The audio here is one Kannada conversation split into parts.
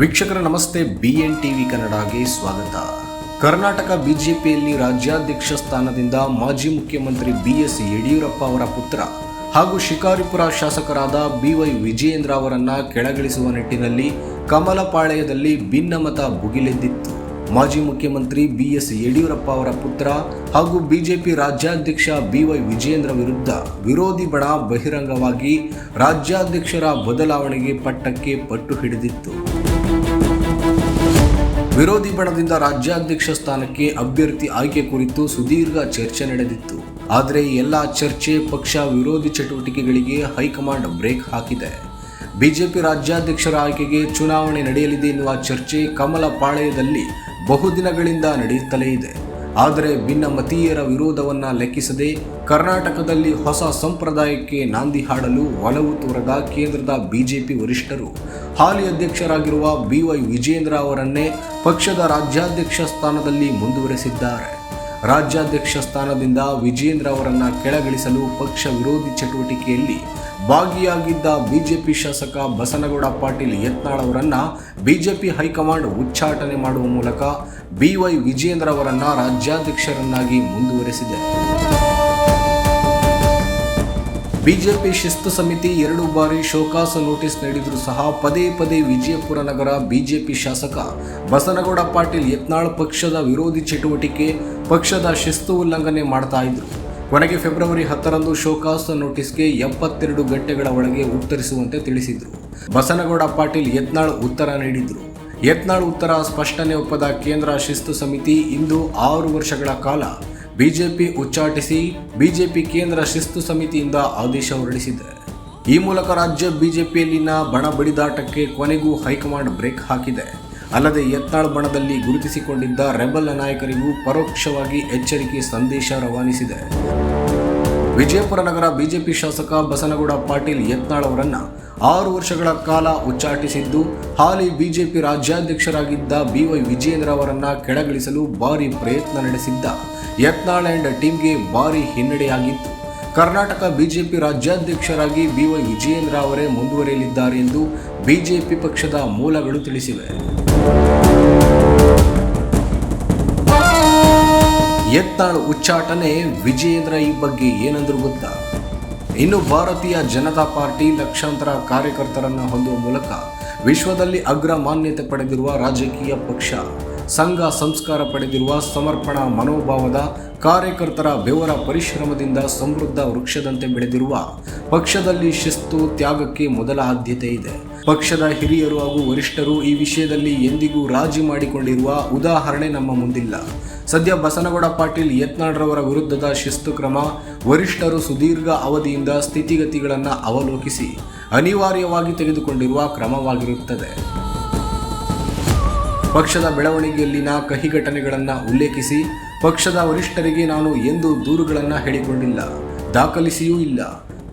ವೀಕ್ಷಕರ ನಮಸ್ತೆ ಬಿ ಎನ್ ಟಿವಿ ಕನ್ನಡಗೆ ಸ್ವಾಗತ. ಕರ್ನಾಟಕ ಬಿಜೆಪಿಯಲ್ಲಿ ರಾಜ್ಯಾಧ್ಯಕ್ಷ ಸ್ಥಾನದಿಂದ ಮಾಜಿ ಮುಖ್ಯಮಂತ್ರಿ ಬಿ ಎಸ್ ಯಡಿಯೂರಪ್ಪ ಅವರ ಪುತ್ರ ಹಾಗೂ ಶಿಕಾರಿಪುರ ಶಾಸಕರಾದ ಬಿವೈ ವಿಜಯೇಂದ್ರ ಅವರನ್ನ ಕೆಳಗಿಳಿಸುವ ನಿಟ್ಟಿನಲ್ಲಿ ಕಮಲಪಾಳ್ಯದಲ್ಲಿ ಭಿನ್ನಮತ ಭುಗಿಲೆದ್ದಿತ್ತು. ಮಾಜಿ ಮುಖ್ಯಮಂತ್ರಿ ಬಿ ಎಸ್ ಯಡಿಯೂರಪ್ಪ ಅವರ ಪುತ್ರ ಹಾಗೂ ಬಿಜೆಪಿ ರಾಜ್ಯಾಧ್ಯಕ್ಷ ಬಿವೈ ವಿಜಯೇಂದ್ರ ವಿರುದ್ಧ ವಿರೋಧಿ ಬಣ ಬಹಿರಂಗವಾಗಿ ರಾಜ್ಯಾಧ್ಯಕ್ಷರ ಬದಲಾವಣೆಗೆ ಪಟ್ಟಕ್ಕೆ ಪಟ್ಟು ಹಿಡಿದಿತ್ತು. ವಿರೋಧಿ ಬಣದಿಂದ ರಾಜ್ಯಾಧ್ಯಕ್ಷ ಸ್ಥಾನಕ್ಕೆ ಅಭ್ಯರ್ಥಿ ಆಯ್ಕೆ ಕುರಿತು ಸುದೀರ್ಘ ಚರ್ಚೆ ನಡೆದಿತ್ತು. ಆದರೆ ಎಲ್ಲ ಚರ್ಚೆ ಪಕ್ಷ ವಿರೋಧಿ ಚಟುವಟಿಕೆಗಳಿಗೆ ಹೈಕಮಾಂಡ್ ಬ್ರೇಕ್ ಹಾಕಿದೆ. ಬಿಜೆಪಿ ರಾಜ್ಯಾಧ್ಯಕ್ಷರ ಆಯ್ಕೆಗೆ ಚುನಾವಣೆ ನಡೆಯಲಿದೆ ಎನ್ನುವ ಚರ್ಚೆ ಕಮಲ ಪಾಳೆಯದಲ್ಲಿ ಬಹುದಿನಗಳಿಂದ ನಡೆಯುತ್ತಲೇ ಇದೆ. ಆದರೆ ಭಿನ್ನಮತೀಯರ ವಿರೋಧವನ್ನು ಲೆಕ್ಕಿಸದೆ ಕರ್ನಾಟಕದಲ್ಲಿ ಹೊಸ ಸಂಪ್ರದಾಯಕ್ಕೆ ನಾಂದಿ ಹಾಡಲು ಒಲವು ತೋರದ ಕೇಂದ್ರದ ಬಿಜೆಪಿ ವರಿಷ್ಠರು. ಹಾಲಿ ಅಧ್ಯಕ್ಷರಾಗಿರುವ ಬಿವೈ ವಿಜೇಂದ್ರ ಅವರನ್ನೇ ಪಕ್ಷದ ರಾಜ್ಯಾಧ್ಯಕ್ಷ ಸ್ಥಾನದಲ್ಲಿ ಮುಂದುವರೆಸಿದ್ದಾರೆ. ರಾಜ್ಯಾಧ್ಯಕ್ಷ ಸ್ಥಾನದಿಂದ ವಿಜೇಂದ್ರ ಅವರನ್ನು ಕೆಳಗಿಳಿಸಲು ಪಕ್ಷ ವಿರೋಧಿ ಚಟುವಟಿಕೆಯಲ್ಲಿ ಭಾಗಿಯಾಗಿದ್ದ ಬಿಜೆಪಿ ಶಾಸಕ ಬಸನಗೌಡ ಪಾಟೀಲ್ ಯತ್ನಾಳ್ ಅವರನ್ನು ಬಿಜೆಪಿ ಹೈಕಮಾಂಡ್ ಉಚ್ಚಾಟನೆ ಮಾಡುವ ಮೂಲಕ ಬಿವೈ ವಿಜೇಂದ್ರ ಅವರನ್ನು ರಾಜ್ಯಾಧ್ಯಕ್ಷರನ್ನಾಗಿ ಮುಂದುವರೆಸಿದೆ. ಬಿಜೆಪಿ ಶಿಸ್ತು ಸಮಿತಿ ಎರಡು ಬಾರಿ ಶೋಕಾಸ ನೋಟಿಸ್ ನೀಡಿದರೂ ಸಹ ಪದೇ ಪದೇ ವಿಜಯಪುರ ನಗರ ಬಿಜೆಪಿ ಶಾಸಕ ಬಸನಗೌಡ ಪಾಟೀಲ್ ಯತ್ನಾಳ್ ಪಕ್ಷದ ವಿರೋಧಿ ಚಟುವಟಿಕೆ, ಪಕ್ಷದ ಶಿಸ್ತು ಉಲ್ಲಂಘನೆ ಮಾಡ್ತಾ ಇದ್ರು. ಕೊನೆಗೆ ಫೆಬ್ರವರಿ ಹತ್ತರಂದು ಶೋಕಾಸ ನೋಟಿಸ್ಗೆ ಎಪ್ಪತ್ತೆರಡು ಗಂಟೆಗಳ ಒಳಗೆ ಉತ್ತರಿಸುವಂತೆ ತಿಳಿಸಿದ್ರು. ಬಸನಗೌಡ ಪಾಟೀಲ್ ಯತ್ನಾಳ್ ಉತ್ತರ ನೀಡಿದ್ರು. ಯತ್ನಾಳ್ ಉತ್ತರ ಸ್ಪಷ್ಟನೆ ಒಪ್ಪದ ಕೇಂದ್ರ ಶಿಸ್ತು ಸಮಿತಿ ಇಂದು ಆರು ವರ್ಷಗಳ ಕಾಲ ಬಿಜೆಪಿ ಉಚ್ಚಾಟಿಸಿ ಬಿಜೆಪಿ ಕೇಂದ್ರ ಶಿಸ್ತು ಸಮಿತಿಯಿಂದ ಆದೇಶ ಹೊರಡಿಸಿದೆ. ಈ ಮೂಲಕ ರಾಜ್ಯ ಬಿಜೆಪಿಯಲ್ಲಿನ ಬಣ ಬಡಿದಾಟಕ್ಕೆ ಕೊನೆಗೂ ಹೈಕಮಾಂಡ್ ಬ್ರೇಕ್ ಹಾಕಿದೆ. ಅಲ್ಲದೆ ಯತ್ನಾಳ್ ಬಣದಲ್ಲಿ ಗುರುತಿಸಿಕೊಂಡಿದ್ದ ರೆಬಲ್ ನಾಯಕರಿಗೂ ಪರೋಕ್ಷವಾಗಿ ಎಚ್ಚರಿಕೆ ಸಂದೇಶ ರವಾನಿಸಿದೆ. ವಿಜಯಪುರ ನಗರ ಬಿಜೆಪಿ ಶಾಸಕ ಬಸನಗೌಡ ಪಾಟೀಲ್ ಯತ್ನಾಳ್ ಅವರನ್ನ ಆರು ವರ್ಷಗಳ ಕಾಲ ಉಚ್ಚಾಟಿಸಿದ್ದು, ಹಾಲಿ ಬಿಜೆಪಿ ರಾಜ್ಯಾಧ್ಯಕ್ಷರಾಗಿದ್ದ ಬಿವೈ ವಿಜಯೇಂದ್ರ ಅವರನ್ನ ಕೆಳಗಿಳಿಸಲು ಭಾರಿ ಪ್ರಯತ್ನ ನಡೆಸಿದ್ದ ಯತ್ನಾಳ್ ಅಂಡ್ ಟೀಮ್ಗೆ ಭಾರಿ ಹಿನ್ನಡೆಯಾಗಿತ್ತು. ಕರ್ನಾಟಕ ಬಿಜೆಪಿ ರಾಜ್ಯಾಧ್ಯಕ್ಷರಾಗಿ ಬಿವೈ ವಿಜಯೇಂದ್ರ ಅವರೇ ಮುಂದುವರಿಯಲಿದ್ದಾರೆ ಎಂದು ಬಿಜೆಪಿ ಪಕ್ಷದ ಮೂಲಗಳು ತಿಳಿಸಿವೆ. ಯತ್ನಾಳ್ ಉಚ್ಚಾಟನೆ ವಿಜಯೇಂದ್ರ ಈ ಬಗ್ಗೆ ಏನಂದ್ರೂ ಗೊತ್ತಾ? ಇನ್ನು ಭಾರತೀಯ ಜನತಾ ಪಾರ್ಟಿ ಲಕ್ಷಾಂತರ ಕಾರ್ಯಕರ್ತರನ್ನು ಹೊಂದುವ ಮೂಲಕ ವಿಶ್ವದಲ್ಲಿ ಅಗ್ರ ಮಾನ್ಯತೆ ಪಡೆದಿರುವ ರಾಜಕೀಯ ಪಕ್ಷ ಸಂಘ ಸಂಸ್ಕಾರ ಪಡೆದಿರುವ ಸಮರ್ಪಣಾ ಮನೋಭಾವದ ಕಾರ್ಯಕರ್ತರ ಬೆವರ ಪರಿಶ್ರಮದಿಂದ ಸಮೃದ್ಧ ವೃಕ್ಷದಂತೆ ಬೆಳೆದಿರುವ ಪಕ್ಷದಲ್ಲಿ ಶಿಸ್ತು ತ್ಯಾಗಕ್ಕೆ ಮೊದಲ ಆದ್ಯತೆ ಇದೆ. ಪಕ್ಷದ ಹಿರಿಯರು ಹಾಗೂ ವರಿಷ್ಠರು ಈ ವಿಷಯದಲ್ಲಿ ಎಂದಿಗೂ ರಾಜಿ ಮಾಡಿಕೊಂಡಿರುವ ಉದಾಹರಣೆ ನಮ್ಮ ಮುಂದಿಲ್ಲ. ಸದ್ಯ ಬಸನಗೌಡ ಪಾಟೀಲ್ ಯತ್ನಾಳ್ರವರ ವಿರುದ್ಧದ ಶಿಸ್ತು ಕ್ರಮ, ವರಿಷ್ಠರು ಸುದೀರ್ಘ ಅವಧಿಯಿಂದ ಸ್ಥಿತಿಗತಿಗಳನ್ನು ಅವಲೋಕಿಸಿ ಅನಿವಾರ್ಯವಾಗಿ ತೆಗೆದುಕೊಂಡಿರುವ ಕ್ರಮವಾಗಿರುತ್ತದೆ. ಪಕ್ಷದ ಬೆಳವಣಿಗೆಯಲ್ಲಿನ ಕಹಿ ಘಟನೆಗಳನ್ನು ಉಲ್ಲೇಖಿಸಿ, ಪಕ್ಷದ ವರಿಷ್ಠರಿಗೆ ನಾನು ಎಂದು ದೂರುಗಳನ್ನು ಹೇಳಿಕೊಂಡಿಲ್ಲ, ದಾಖಲಿಸಿಯೂ ಇಲ್ಲ.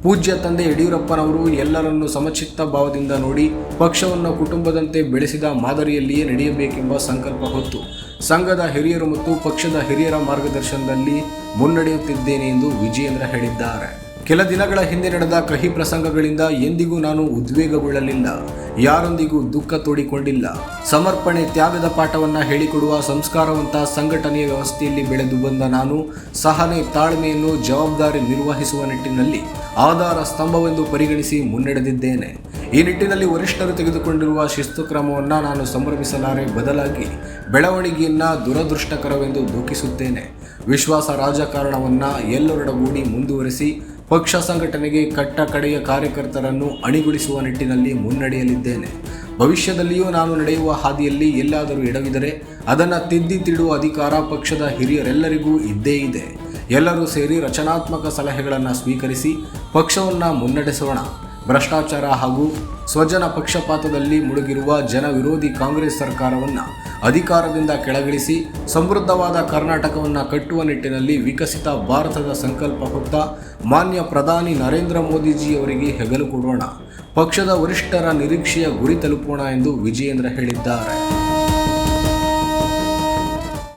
ಪೂಜ್ಯ ತಂದೆ ಯಡಿಯೂರಪ್ಪನವರು ಎಲ್ಲರನ್ನು ಸಮಚಿತ್ತ ಭಾವದಿಂದ ನೋಡಿ ಪಕ್ಷವನ್ನು ಕುಟುಂಬದಂತೆ ಬೆಳೆಸಿದ ಮಾದರಿಯಲ್ಲಿಯೇ ನಡೆಯಬೇಕೆಂಬ ಸಂಕಲ್ಪ ಹೊತ್ತು, ಸಂಘದ ಹಿರಿಯರು ಮತ್ತು ಪಕ್ಷದ ಹಿರಿಯರ ಮಾರ್ಗದರ್ಶನದಲ್ಲಿ ಮುನ್ನಡೆಯುತ್ತಿದ್ದೇನೆ ಎಂದು ವಿಜಯೇಂದ್ರ ಹೇಳಿದ್ದಾರೆ. ಕೆಲ ದಿನಗಳ ಹಿಂದೆ ನಡೆದ ಕಹಿ ಪ್ರಸಂಗಗಳಿಂದ ಎಂದಿಗೂ ನಾನು ಉದ್ವೇಗಗೊಳ್ಳಲಿಲ್ಲ, ಯಾರೊಂದಿಗೂ ದುಃಖ ತೋಡಿಕೊಂಡಿಲ್ಲ. ಸಮರ್ಪಣೆ ತ್ಯಾಗದ ಪಾಠವನ್ನು ಹೇಳಿಕೊಡುವ ಸಂಸ್ಕಾರವಂತ ಸಂಘಟನೆಯ ವ್ಯವಸ್ಥೆಯಲ್ಲಿ ಬೆಳೆದು ಬಂದ ನಾನು ಸಹನೆ ತಾಳ್ಮೆಯನ್ನು ಜವಾಬ್ದಾರಿ ನಿರ್ವಹಿಸುವ ನಿಟ್ಟಿನಲ್ಲಿ ಆಧಾರ ಸ್ತಂಭವೆಂದು ಪರಿಗಣಿಸಿ ಮುನ್ನಡೆದಿದ್ದೇನೆ. ಈ ನಿಟ್ಟಿನಲ್ಲಿ ವರಿಷ್ಠರು ತೆಗೆದುಕೊಂಡಿರುವ ಶಿಸ್ತು ಕ್ರಮವನ್ನು ನಾನು ಸಂಭ್ರಮಿಸಲಾರೆ ಬದಲಾಗಿ ಬೆಳವಣಿಗೆಯನ್ನ ದುರದೃಷ್ಟಕರವೆಂದು ದೂಕಿಸುತ್ತೇನೆ. ವಿಶ್ವಾಸ ರಾಜಕಾರಣವನ್ನು ಎಲ್ಲರೊಡಗೂಡಿ ಮುಂದುವರಿಸಿ ಪಕ್ಷ ಸಂಘಟನೆಗೆ ಕಟ್ಟ ಕಡೆಯ ಕಾರ್ಯಕರ್ತರನ್ನು ಅಣಿಗೊಳಿಸುವ ನಿಟ್ಟಿನಲ್ಲಿ ಮುನ್ನಡೆಯಲಿದ್ದೇನೆ. ಭವಿಷ್ಯದಲ್ಲಿಯೂ ನಾನು ನಡೆಯುವ ಹಾದಿಯಲ್ಲಿ ಎಲ್ಲಾದರೂ ಎಡವಿದರೆ ಅದನ್ನು ತಿದ್ದಿ ತಿಡುವ ಅಧಿಕಾರ ಪಕ್ಷದ ಹಿರಿಯರೆಲ್ಲರಿಗೂ ಇದ್ದೇ ಇದೆ. ಎಲ್ಲರೂ ಸೇರಿ ರಚನಾತ್ಮಕ ಸಲಹೆಗಳನ್ನು ಸ್ವೀಕರಿಸಿ ಪಕ್ಷವನ್ನು ಮುನ್ನಡೆಸೋಣ. ಭ್ರಷ್ಟಾಚಾರ ಹಾಗೂ ಸ್ವಜನ ಪಕ್ಷಪಾತದಲ್ಲಿ ಮುಳುಗಿರುವ ಜನ ವಿರೋಧಿ ಕಾಂಗ್ರೆಸ್ ಸರ್ಕಾರವನ್ನು ಅಧಿಕಾರದಿಂದ ಕೆಳಗಿಳಿಸಿ ಸಮೃದ್ಧವಾದ ಕರ್ನಾಟಕವನ್ನು ಕಟ್ಟುವ ನಿಟ್ಟಿನಲ್ಲಿ ವಿಕಸಿತ ಭಾರತದ ಸಂಕಲ್ಪ ಹೊತ್ತ ಮಾನ್ಯ ಪ್ರಧಾನಿ ನರೇಂದ್ರ ಮೋದಿಜಿಯವರಿಗೆ ಹೆಗಲು ಕೊಡೋಣ. ಪಕ್ಷದ ವರಿಷ್ಠರ ನಿರೀಕ್ಷೆಯ ಗುರಿ ತಲುಪೋಣ ಎಂದು ವಿಜಯೇಂದ್ರ ಹೇಳಿದ್ದಾರೆ.